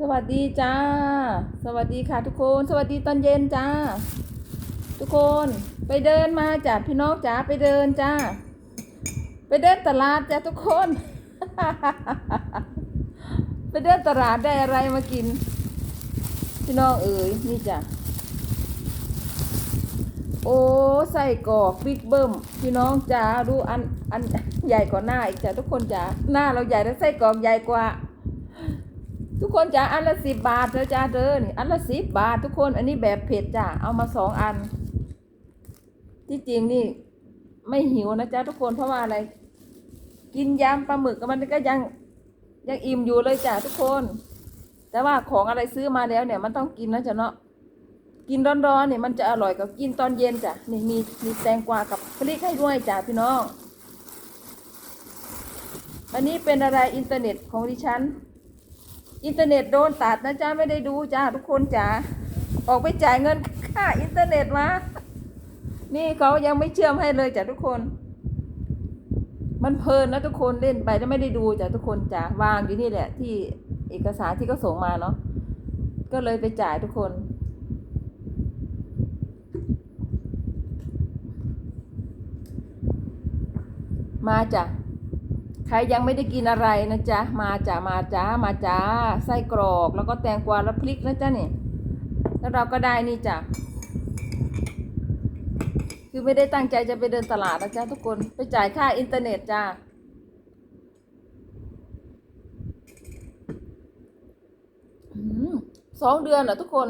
สวัสดีจ้า สวัสดีค่ะทุกคน สวัสดีตอนเย็นจ้า ทุกคนไปเดินมาจ้ะพี่น้องจ๋าไปเดินจ้า ไปเดินตลาดจ้ะทุกคน ไปเดินตลาดได้อะไรมากิน พี่น้องเอ๋ยนี่จ้ะโอ้ใส่กอกบิ๊กเบิ้มพี่น้องจ๋าดูอันอันใหญ่กว่าหน้าอีกจ้ะทุกคนจ๋าหน้าเราใหญ่แล้วไส้กรอกใหญ่กว่า ทุกคนจ๋าอันละสิบบาทเลยจ้าเด้อนี่อันละสิบบาททุกคน อันนี้แบบเผ็ดจ้ะเอามาสองอัน ที่จริงนี่ ไม่หิวนะจ๊ะทุกคนเพราะว่าอะไร กินยำปลาหมึกมันก็ยังยังอิ่มอยู่เลยจ้ะทุกคน แต่ว่าของอะไรซื้อมาแล้วเนี่ย มันต้องกินนะจ๊ะเนาะกินร้อนๆเนี่ยมันจะอร่อยกว่ากินตอนเย็นจ้ะนี่มีมีแตงกวากับพริกให้ด้วยจ้ะพี่น้องอันนี้เป็นอะไรอินเทอร์เน็ตของดิฉัน อินเทอร์เน็ตโดนตัดนะจ๊ะไม่ได้ดูจ้าทุกคนจ๋าออกไปจ่ายเงินค่าอินเทอร์เน็ตมานี่เขายังไม่เชื่อมให้เลยจ้ะทุกคน มันเพลินนะทุกคนเล่นไปแล้วไม่ได้ดูจ้ะทุกคนจ๋าวางอยู่นี่แหละ ที่เอกสารที่เขาส่งมาเนาะก็เลยไปจ่ายทุกคนมาจ้ะ ใครยังไม่ได้กินอะไรนะจ๊ะ มาจ้ะมาจ้ามาจ้าไส้กรอก แล้วก็แตงกวาแล้วพริกนะจ๊ะนี่แล้วเราก็ได้นี่จ้ะคือไม่ได้ตั้งใจจะไปเดินตลาดนะจ๊ะทุกคนไปจ่ายค่าอินเทอร์เน็ตจ้าสองเดือนเหรอทุกคน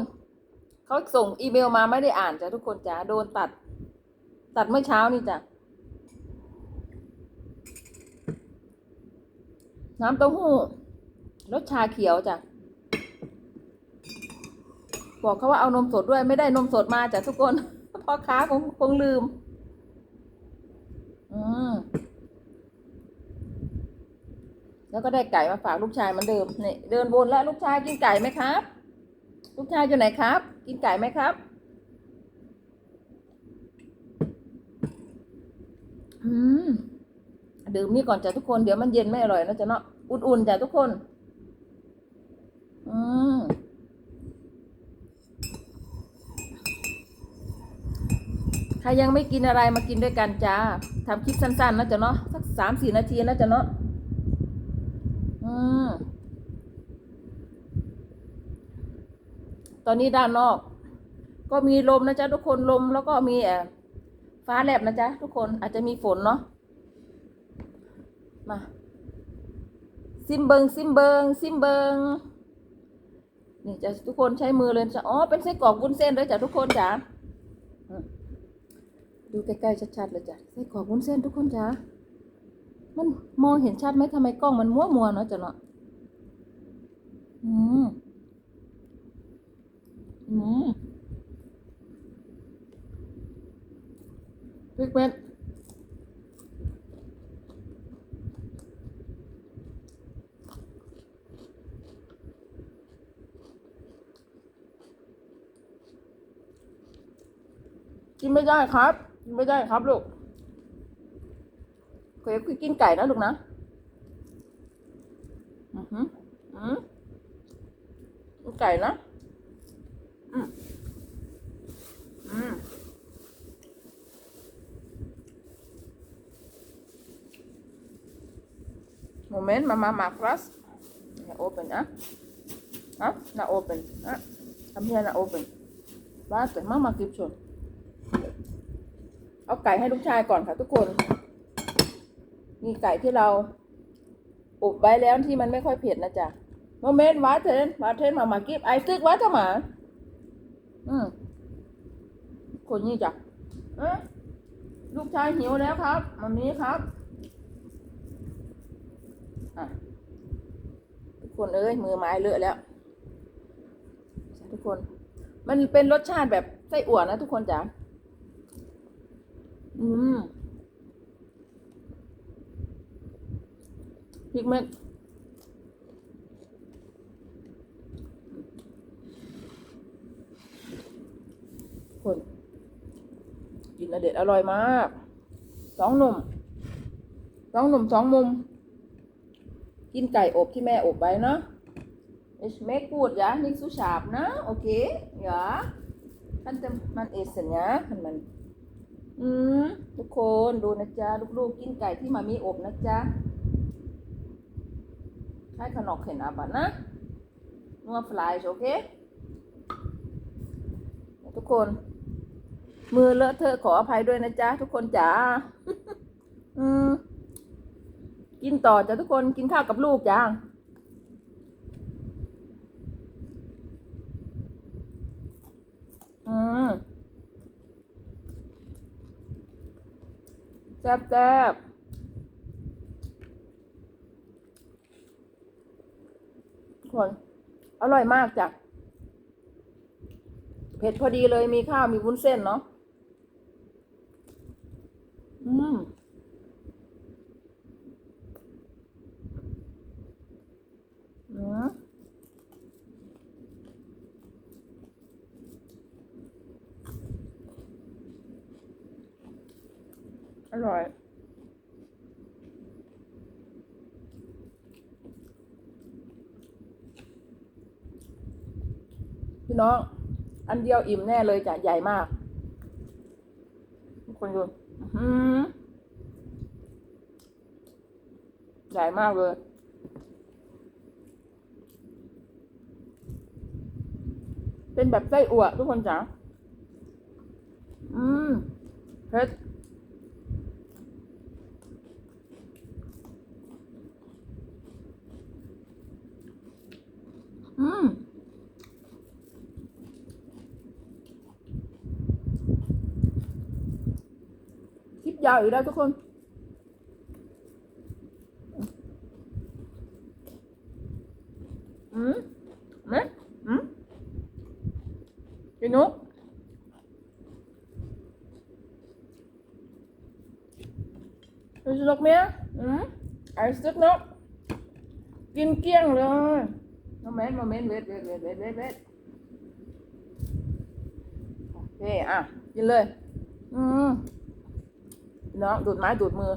เขาส่งอีเมลมาไม่ได้อ่านจ้ะทุกคนจ้าโดนตัด ตัดเมื่อเช้านี่จ้ะ น้ำเต้าหู้รสชาเขียวจ้ะบอกเขาว่าเอานมสดด้วยไม่ได้นมสดมาจ้ะทุกคนพ่อค้าคงคงลืม อืมแล้วก็ได้ไก่มาฝากลูกชายเหมือนเดิมนี่เดินวนแล้วลูกชายกินไก่ไหมครับ ลูกชายอยู่ไหนครับ กินไก่ไหมครับ อืม ดื่มนี่ก่อนจ้ะทุกคนเดี๋ยวมันเย็นไม่อร่อยนะจ๊ะเนาะอุ่นๆจ้ะทุกคน อืมใครยังไม่กินอะไรมากินด้วยกันจ้าทำคลิปสั้นๆนะจ๊ะเนาะสักสามสี่นาทีนะจ๊ะเนาะอืมตอนนี้ด้านนอก ก็มีลมนะจ๊ะทุกคนลมแล้วก็มีเอ่อฟ้าแลบนะจ๊ะทุกคนอาจจะมีฝนเนาะ มา ซิมเบิงซิมเบิงซิมเบิงนี่จะทุกคนใช้มือเลยจ้ะอ๋อเป็นไส้กรอกวุ้นเส้นเลยจ้ะทุกคนจ้ะดูใกล้ๆชัดๆเลยจ้ะไส้กรอกวุ้นเส้นทุกคนจ้ะมันมองเห็นชัดไหมทำไมกล้องมันมัวมัวๆเนาะจ้ะเนาะอืมอืมพริกเม็ด กิน ได้ครับ ไม่ได้ครับลูกเคยคุยกินไก่นะลูกนะ อือหืออือไก่นะ อืมอืมโมเมนต์มามามาครับนะโอเปนอะอะนะโอเปนอะทำเฮียนะโอเปนบ้าแต่มามากิบชน เอาไก่ให้ลูกชายก่อนค่ะทุกคน มีไก่ที่เราอบไว้แล้วที่มันไม่ค่อยเผ็ดนะจ๊ะโมเมนต์วาเทนวาเทนมามากิฟไอซึกวาจะมา อืมคนนี้จ้ะเอ๊ะลูกชายหิวแล้วครับมามีครับทุกคนเอ้ยมือไม้เลอะแล้ว ทุกคน มันเป็นรสชาติแบบไส้อั่วนะทุกคนจ้ะ อืมพริกเม็ดคนกินอเด็ดอร่อยมาก สองหนุ่ม สองหนุ่มสองมุม กินไก่อบที่แม่อบไว้เนาะไอ es schmeckt gut ja nicht zu scharf ne okay ja kannte man essen ja kann man อืม ทุกคนดูนะจ๊ะลูกๆกินไก่ที่มามีอบนะจ๊ะให้ขนมเข็นอาบันนะนัวฟลายโอเค ทุกคน มือเลอะเทอะขออภัยด้วยนะจ๊ะทุกคนจ๋าอืมกินต่อจ้ะทุกคนกินข้าวกับลูกจ้าอืม แซ่บแซ่บคนอร่อยมากจ้ะเผ็ดพอดีเลยมีข้าวมีวุ้นเส้นเนาะ อืม อืมอ ร่อย พี่น้อง อันเดียวอิ่มแน่เลยจ้ะใหญ่มากทุกคนดูใหญ่มากเลยเป็นแบบไส้อั่วทุกคนจ๋าอืมเผ็ดอืม คลิป ยาวอีกแล้วทุกคน อืมไหมอืมกินนุ๊กดูสิลูกเมียอืมไอ้สุดนกกินเกลี้ยงเลยโมเมนต์โมเมนต์เวทเวทเวทเวทเวทเวทโอเคอะกินเลย อืม พี่น้องดูดไม้ดูดมือ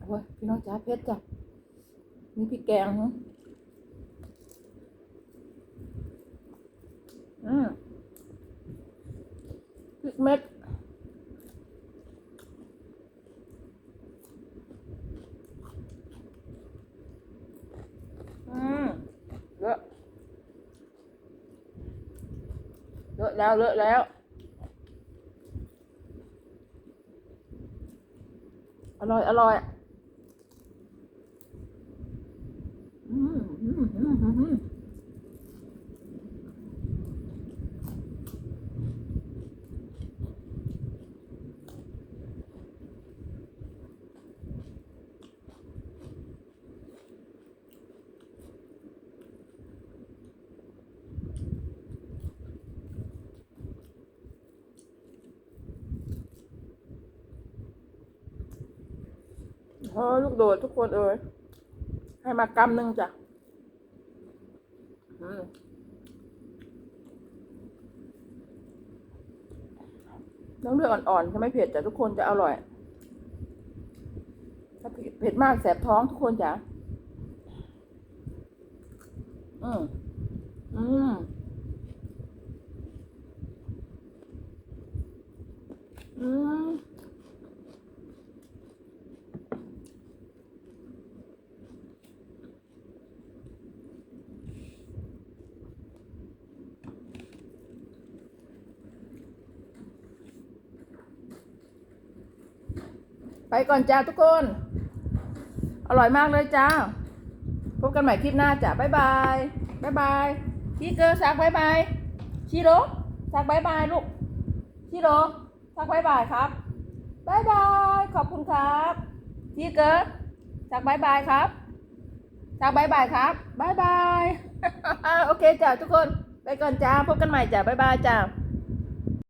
โอ้ยพี่น้องจ้าเพชรจ้ะมีพริกแกงนะอืมพริกเม็ดอืมเลอะเลอะแล้วเลอะแล้ว อร่อย อร่อย อืมอืมอืมอืมอืม พอลูกโดดทุกคนเอยให้มากำหนึ่งจ้ะน้ำเลือดอ่อนๆจะไม่เผ็ดแต่ทุกคนจะอร่อย ถ้าเผ็ดเผ็ดมากแสบท้องทุกคนจ้ะอืมอืมอืม ไปก่อนจ้าทุกคน อร่อยมากเลยจ้า พบกันใหม่คลิปหน้าจ้ะบ๊ายบายบ๊ายบายชีเกอร์สักบ๊ายบายชิโร่สักบ๊ายบายลูกชิโร่สักบ๊ายบายครับบ๊ายบายขอบคุณครับชีเกอร์สักบ๊ายบายครับสักบ๊ายบายครับบ๊ายบายโอเคจ้ะทุกคน ไปก่อนจ้าพบกันใหม่จ้ะบ๊ายบายจ้า